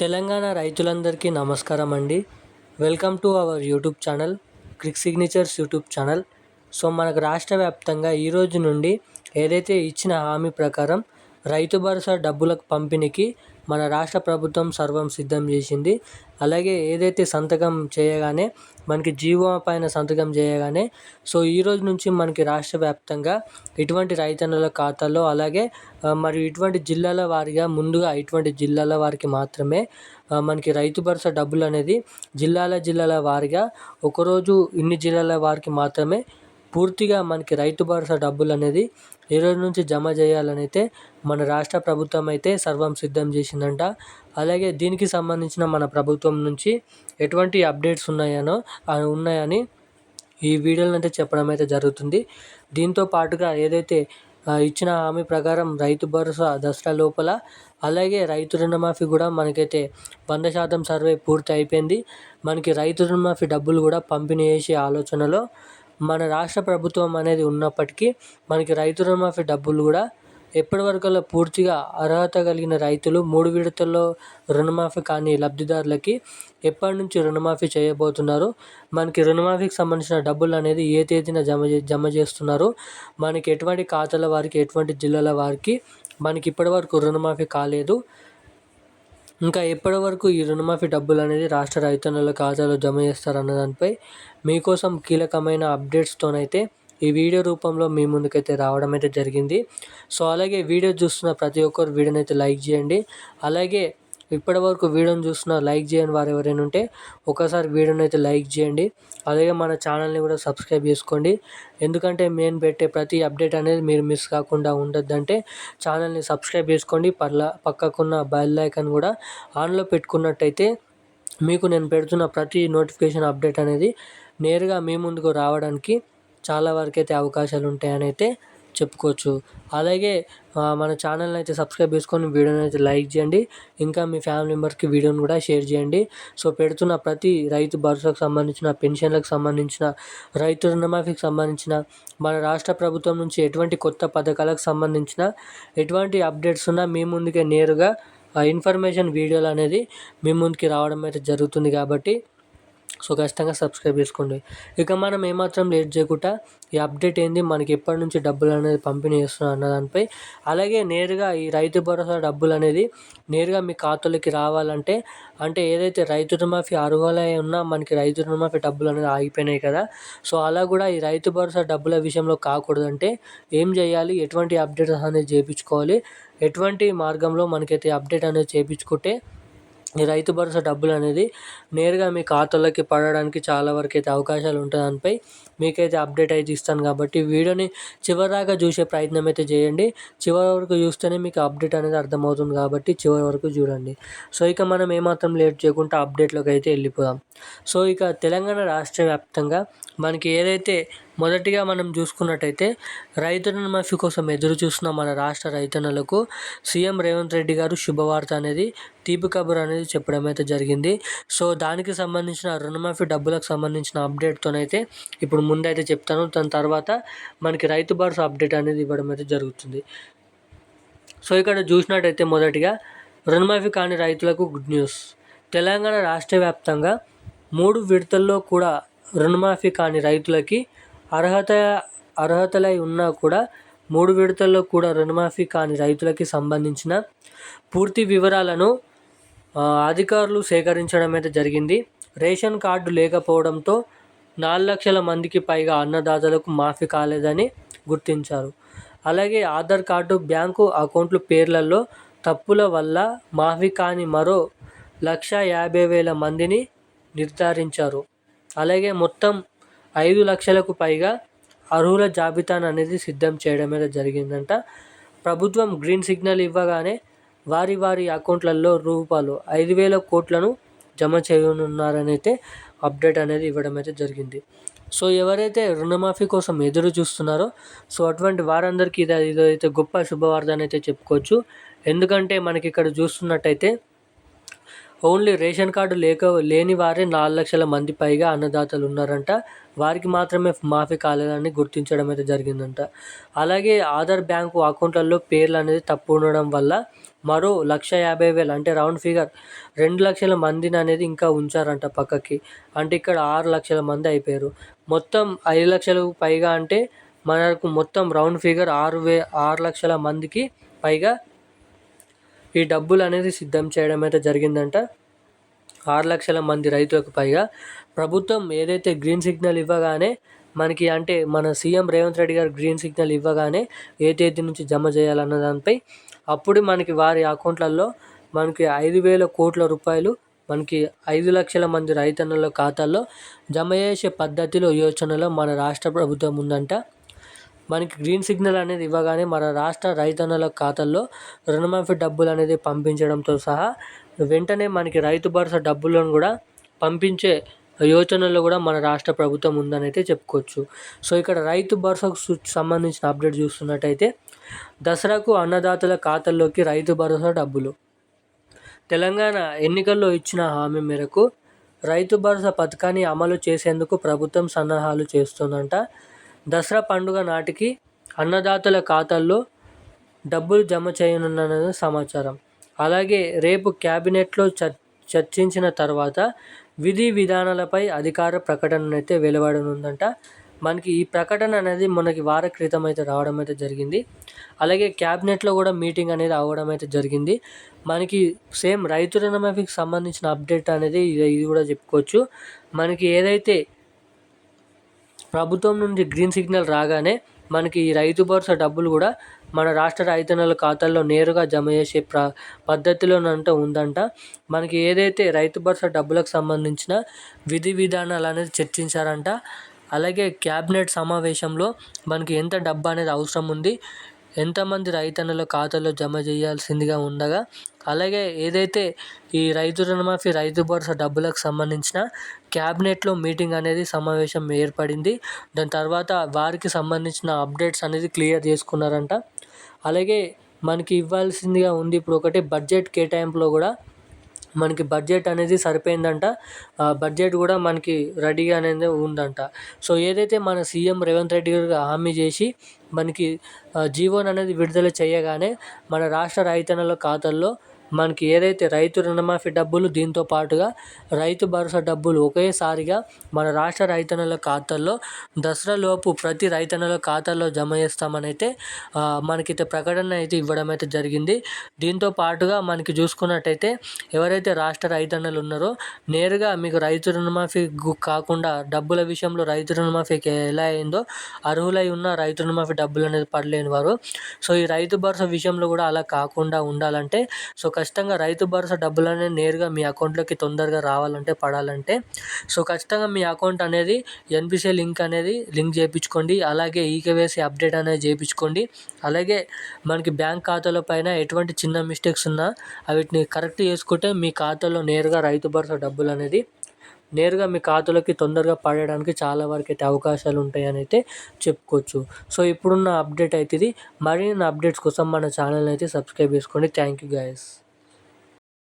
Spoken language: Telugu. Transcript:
తెలంగాణ రైతులందరికీ నమస్కారం అండి. Welcome to our YouTube channel Crick Signatures YouTube channel. So మనకు రాష్ట్ర వ్యాప్తంగా ఈరోజు నుండి ఏదైతే ఇచ్చిన హామీ ప్రకారం రైతు భరోసా డబ్బులకు పంపిణీకి మన రాష్ట్ర ప్రభుత్వం సర్వం సిద్ధం చేసింది. అలాగే ఏదైతే సంతకం చేయగానే మనకి జీవో పైన సంతకం చేయగానే సో ఈ రోజు నుంచి మనకి రాష్ట్ర వ్యాప్తంగా ఇటువంటి రైతన్నుల ఖాతాలో అలాగే మరియు ఇటువంటి జిల్లాల వారిగా ముందుగా ఇటువంటి జిల్లాల వారికి మాత్రమే మనకి రైతు భరోసా డబ్బులు అనేది జిల్లాల జిల్లాల వారిగా ఒకరోజు ఇన్ని జిల్లాల వారికి మాత్రమే పూర్తిగా మనకి రైతు భరోసా డబ్బులు అనేది ఈ రోజు నుంచి జమ చేయాలని అయితే మన రాష్ట్ర ప్రభుత్వం అయితే సర్వం సిద్ధం చేసిందంట. అలాగే దీనికి సంబంధించిన మన ప్రభుత్వం నుంచి ఎటువంటి అప్డేట్స్ ఉన్నాయనో ఉన్నాయని ఈ వీడియోలో అయితే చెప్పడం అయితే జరుగుతుంది. దీంతో పాటుగా ఏదైతే ఇచ్చిన హామీ ప్రకారం రైతు భరోసా దసరా లోపల అలాగే రైతు రుణమాఫీ కూడా మనకైతే వంద శాతం సర్వే పూర్తి అయిపోయింది. మనకి రైతు రుణమాఫీ డబ్బులు కూడా పంపిణీ చేసే ఆలోచనలో మన రాష్ట్ర ప్రభుత్వం అనేది ఉన్నప్పటికీ మనకి రైతు రుణమాఫీ డబ్బులు కూడా ఎప్పటివరకల్లా పూర్తిగా అర్హత కలిగిన రైతులు మూడు విడతల్లో రుణమాఫీ కాని లబ్ధిదారులకి ఎప్పటి నుంచి రుణమాఫీ చేయబోతున్నారు? మనకి రుణమాఫీకి సంబంధించిన డబ్బులు అనేది ఏ తేదీన జమ జమ చేస్తున్నారు? మనకి ఎటువంటి ఖాతాల వారికి ఎటువంటి జిల్లాల వారికి మనకి ఇప్పటివరకు రుణమాఫీ కాలేదు? ఇంకా ఎప్పటి వరకు ఈ రుణమాఫీ డబ్బులు అనేది రాష్ట్ర రైతన్నుల ఖాతాలో జమ చేస్తారు దానిపై మీకోసం కీలకమైన అప్డేట్స్తోనైతే ఈ వీడియో రూపంలో మీ ముందుకైతే రావడం అయితే జరిగింది. సో అలాగే వీడియో చూస్తున్న ప్రతి ఒక్కరు వీడియోని అయితే లైక్ చేయండి. అలాగే ఇప్పటివరకు వీడియోని చూసిన లైక్ చేయని వారు ఎవరైనా ఉంటే ఒకసారి వీడియోని అయితే లైక్ చేయండి. అలాగే మన ఛానల్ని కూడా సబ్స్క్రైబ్ చేసుకోండి. ఎందుకంటే మేము పెట్టే ప్రతి అప్డేట్ అనేది మీరు మిస్ కాకుండా ఉండొద్దంటే ఛానల్ని సబ్స్క్రైబ్ చేసుకోండి. పర్ల పక్కకున్న బెల్ ఐకాన్ కూడా ఆన్లో పెట్టుకున్నట్టయితే మీకు నేను పెడుతున్న ప్రతి నోటిఫికేషన్ అప్డేట్ అనేది నేరుగా మీ ముందుకు రావడానికి చాలా వరకు అయితే అవకాశాలు ఉంటాయని అయితే చెప్పుకోవచ్చు. అలాగే మన ఛానల్ని అయితే సబ్స్క్రైబ్ చేసుకొని వీడియోని అయితే లైక్ చేయండి. ఇంకా మీ ఫ్యామిలీ మెంబర్స్కి వీడియోని కూడా షేర్ చేయండి. సో పెడుతున్న ప్రతి రైతు భరోసాకు సంబంధించిన పెన్షన్లకు సంబంధించిన రైతు రుణమాఫీకి సంబంధించిన మన రాష్ట్ర ప్రభుత్వం నుంచి ఎటువంటి కొత్త పథకాలకు సంబంధించిన ఎటువంటి అప్డేట్స్ ఉన్నా మీ ముందుకే నేరుగా ఇన్ఫర్మేషన్ వీడియోలు అనేది మీ ముందుకి రావడం అయితే జరుగుతుంది కాబట్టి సో ఖచ్చితంగా సబ్స్క్రైబ్ చేసుకోండి. ఇక మనం ఏమాత్రం లేట్ చేయకుండా ఈ అప్డేట్ ఏంది మనకి ఎప్పటి నుంచి డబ్బులు అనేది పంపిణీ చేస్తున్నారు అన్న దానిపై అలాగే నేరుగా ఈ రైతు భరోసా డబ్బులు అనేది నేరుగా మీ ఖాతాలోకి రావాలంటే అంటే ఏదైతే రైతు రుణమాఫీ అర్హులై ఉన్నా మనకి రైతు రుణమాఫీ డబ్బులు అనేది ఆగిపోయినాయి కదా. సో అలా కూడా ఈ రైతు భరోసా డబ్బుల విషయంలో కాకూడదంటే ఏం చేయాలి ఎటువంటి అప్డేట్స్ అనేది చేయించుకోవాలి ఎటువంటి మార్గంలో మనకైతే అప్డేట్ అనేది చేయించుకుంటే ఈ రైతు భరోసా డబ్బులు అనేది నేరుగా మీ ఖాతాలోకి పడడానికి చాలా వరకు అయితే అవకాశాలు ఉంటాయి దానిపై మీకైతే అప్డేట్ అయితే ఇస్తాను కాబట్టి వీడియోని చివరిదాకా చూసే ప్రయత్నం అయితే చేయండి. చివరి వరకు చూస్తేనే మీకు అప్డేట్ అనేది అర్థమవుతుంది కాబట్టి చివరి వరకు చూడండి. సో ఇక మనం ఏమాత్రం లేట్ చేయకుండా అప్డేట్లోకి అయితే వెళ్ళిపోదాం. సో ఇక తెలంగాణ రాష్ట్ర వ్యాప్తంగా మనకి ఏదైతే మొదటిగా మనం చూసుకున్నట్టయితే రైతు రుణమాఫీ కోసం ఎదురు చూస్తున్న మన రాష్ట్ర రైతన్నలకు సీఎం రేవంత్ రెడ్డి గారు శుభవార్త అనేది తీపి కబుర్ అనేది చెప్పడం అయితే జరిగింది. సో దానికి సంబంధించిన రుణమాఫీ డబ్బులకు సంబంధించిన అప్డేట్తోనైతే ఇప్పుడు ముందైతే చెప్తాను. దాని తర్వాత మనకి రైతు భరోసా అప్డేట్ అనేది ఇవ్వడం అయితే జరుగుతుంది. సో ఇక్కడ చూసినట్టయితే మొదటిగా రుణమాఫీ కాని రైతులకు గుడ్ న్యూస్. తెలంగాణ రాష్ట్ర వ్యాప్తంగా మూడు విడతల్లో కూడా రుణమాఫీ కాని రైతులకి అర్హత అర్హతలై ఉన్నా కూడా మూడు విడతల్లో కూడా రుణమాఫీ కాని రైతులకి సంబంధించిన పూర్తి వివరాలను అధికారులు సేకరించడం అయితే జరిగింది. రేషన్ కార్డు లేకపోవడంతో నాలుగు లక్షల మందికి పైగా అన్నదాతలకు మాఫీ కాలేదని గుర్తించారు. అలాగే ఆధార్ కార్డు బ్యాంకు అకౌంట్లు పేర్లలో తప్పుల వల్ల మాఫీ కాని మరో లక్ష యాభై వేల మందిని నిర్ధారించారు. అలాగే మొత్తం ఐదు లక్షలకు పైగా అర్హుల జాబితాను అనేది సిద్ధం చేయడం మీద జరిగిందంట. ప్రభుత్వం గ్రీన్ సిగ్నల్ ఇవ్వగానే వారి వారి అకౌంట్లలో రూపాయలు ఐదు వేల కోట్లను జమ చేయనున్నారనైతే అప్డేట్ అనేది ఇవ్వడం అయితే జరిగింది. సో ఎవరైతే రుణమాఫీ కోసం ఎదురు చూస్తున్నారో సో అటువంటి వారందరికీ ఇది ఇదైతే గొప్ప శుభవార్త అయితే చెప్పుకోవచ్చు. ఎందుకంటే మనకి ఇక్కడ చూస్తున్నట్టయితే ఓన్లీ రేషన్ కార్డు లేక లేని వారే నాలుగు లక్షల మంది పైగా అన్నదాతలు ఉన్నారంట వారికి మాత్రమే మాఫీ కాలేదని గుర్తించడం అయితే జరిగిందంట. అలాగే ఆధార్ బ్యాంకు అకౌంట్లలో పేర్లు అనేది తప్పు ఉండడం వల్ల మరో లక్ష యాభై వేలు అంటే రౌండ్ ఫిగర్ రెండు లక్షల మందిని అనేది ఇంకా ఉంచారంట పక్కకి. అంటే ఇక్కడ ఆరు లక్షల మంది అయిపోయారు. మొత్తం ఐదు లక్షలకు పైగా అంటే మనకు మొత్తం రౌండ్ ఫిగర్ ఆరు వే ఆరు లక్షల మందికి పైగా ఈ డబ్బులు అనేది సిద్ధం చేయడం అయితే జరిగిందంట. ఆరు లక్షల మంది రైతులకు పైగా. ప్రభుత్వం ఏదైతే గ్రీన్ సిగ్నల్ ఇవ్వగానే మనకి అంటే మన సీఎం రేవంత్ రెడ్డి గారు గ్రీన్ సిగ్నల్ ఇవ్వగానే ఏ తేదీ నుంచి జమ చేయాలన్న దానిపై అప్పుడు మనకి వారి అకౌంట్లలో మనకి ఐదు వేల కోట్ల రూపాయలు మనకి ఐదు లక్షల మంది రైతన్నుల ఖాతాల్లో జమ చేసే పద్ధతిలో యోచనలో మన రాష్ట్ర ప్రభుత్వం ఉందంట. మనకి గ్రీన్ సిగ్నల్ అనేది ఇవ్వగానే మన రాష్ట్ర రైతన్నుల ఖాతాల్లో రుణమాఫీ డబ్బులు అనేది పంపించడంతో సహా వెంటనే మనకి రైతు భరోసా డబ్బులను కూడా పంపించే యోచనలో కూడా మన రాష్ట్ర ప్రభుత్వం ఉందని అయితే చెప్పుకోవచ్చు. సో ఇక్కడ రైతు భరోసాకు సంబంధించిన అప్డేట్ చూస్తున్నట్టయితే దసరాకు అన్నదాతల ఖాతాల్లోకి రైతు భరోసా డబ్బులు. తెలంగాణ ఎన్నికల్లో ఇచ్చిన హామీ మేరకు రైతు భరోసా పథకాన్ని అమలు చేసేందుకు ప్రభుత్వం సన్నాహాలు చేస్తుందంట. దసరా పండుగ నాటికి అన్నదాతల ఖాతాల్లో డబ్బులు జమ చేయనున్న సమాచారం. అలాగే రేపు క్యాబినెట్లో చర్చించిన తర్వాత విధి విధానాలపై అధికార ప్రకటన అయితే వెలువడనుందంట. మనకి ఈ ప్రకటన అనేది మనకి వార క్రితం అయితే రావడం అయితే జరిగింది. అలాగే క్యాబినెట్లో కూడా మీటింగ్ అనేది అవ్వడం అయితే జరిగింది. మనకి సేమ్ రైతు రుణమాఫీకి సంబంధించిన అప్డేట్ అనేది ఇది కూడా చెప్పుకోవచ్చు. మనకి ఏదైతే ప్రభుత్వం నుండి గ్రీన్ సిగ్నల్ రాగానే మనకి ఈ రైతు భరోసా డబ్బులు కూడా మన రాష్ట్ర రైతన్నల ఖాతాల్లో నేరుగా జమ చేసే ప్ర పద్ధతిలోనంట ఉందంట. మనకి ఏదైతే రైతు భరోసా డబ్బులకు సంబంధించిన విధి విధానాలు అనేది చర్చించారంట అలాగే క్యాబినెట్ సమావేశంలో మనకి ఎంత డబ్బు అనేది అవసరం ఉంది ఎంతమంది రైతన్నల ఖాతాలో జమ చేయాల్సిందిగా ఉండగా అలాగే ఏదైతే ఈ రైతు రుణమాఫీ రైతు భరోసా డబ్బులకు సంబంధించిన క్యాబినెట్లో మీటింగ్ అనేది సమావేశం ఏర్పడింది. దాని తర్వాత వారికి సంబంధించిన అప్డేట్స్ అనేది క్లియర్ చేసుకున్నారంట. అలాగే మనకి ఇవ్వాల్సిందిగా ఉంది ఇప్పుడు ఒకటి బడ్జెట్ కేటాయింపులో కూడా మనకి బడ్జెట్ అనేది సరిపోయిందంట. బడ్జెట్ కూడా మనకి రెడీగా అనేది ఉందంట. సో ఏదైతే మన సీఎం రేవంత్ రెడ్డి గారు హామీ చేసి మనకి జీవోన్ అనేది విడుదల చేయగానే మన రాష్ట్ర రైతన్నల ఖాతాల్లో మనకి ఏదైతే రైతు రుణమాఫీ డబ్బులు దీంతో పాటుగా రైతు భరోసా డబ్బులు ఒకేసారిగా మన రాష్ట్ర రైతన్నల ఖాతాల్లో దసరా లోపు ప్రతి రైతన్నల ఖాతాల్లో జమ చేస్తామని అయితే మనకైతే ప్రకటన అయితే ఇవ్వడం అయితే జరిగింది. దీంతో పాటుగా మనకి చూసుకున్నట్టయితే ఎవరైతే రాష్ట్ర రైతన్నలు ఉన్నారో నేరుగా మీకు రైతు రుణమాఫీ కాకుండా డబ్బుల విషయంలో రైతు రుణమాఫీకి ఎలా అయిందో అర్హులై ఉన్న రైతు రుణమాఫీ డబ్బులు అనేది పడలేని వారు. సో ఈ రైతు భరోసా విషయంలో కూడా అలా కాకుండా ఉండాలంటే సో ఖచ్చితంగా రైతు భరోసా డబ్బులు అనేది నేరుగా మీ అకౌంట్లోకి తొందరగా రావాలంటే పడాలంటే సో ఖచ్చితంగా మీ అకౌంట్ అనేది ఎన్పిసిఐ లింక్ అనేది లింక్ చేయించుకోండి అలాగే ఈకేవైసీ అప్డేట్ అనేది చేయించుకోండి అలాగే మనకి బ్యాంక్ ఖాతాల పైన ఎటువంటి చిన్న మిస్టేక్స్ ఉన్నా వీటిని కరెక్ట్ చేసుకుంటే మీ ఖాతాలో నేరుగా రైతు భరోసా డబ్బులు అనేది నేరుగా మీ ఖాతాలోకి తొందరగా పడడానికి చాలా వరకు అయితే అవకాశాలు ఉంటాయని అయితే చెప్పుకోవచ్చు. సో ఇప్పుడున్న అప్డేట్ అయితే ఇది. మరిన్ని అప్డేట్స్ కోసం మన ఛానల్ అయితే సబ్స్క్రైబ్ చేసుకోండి. Thank you guys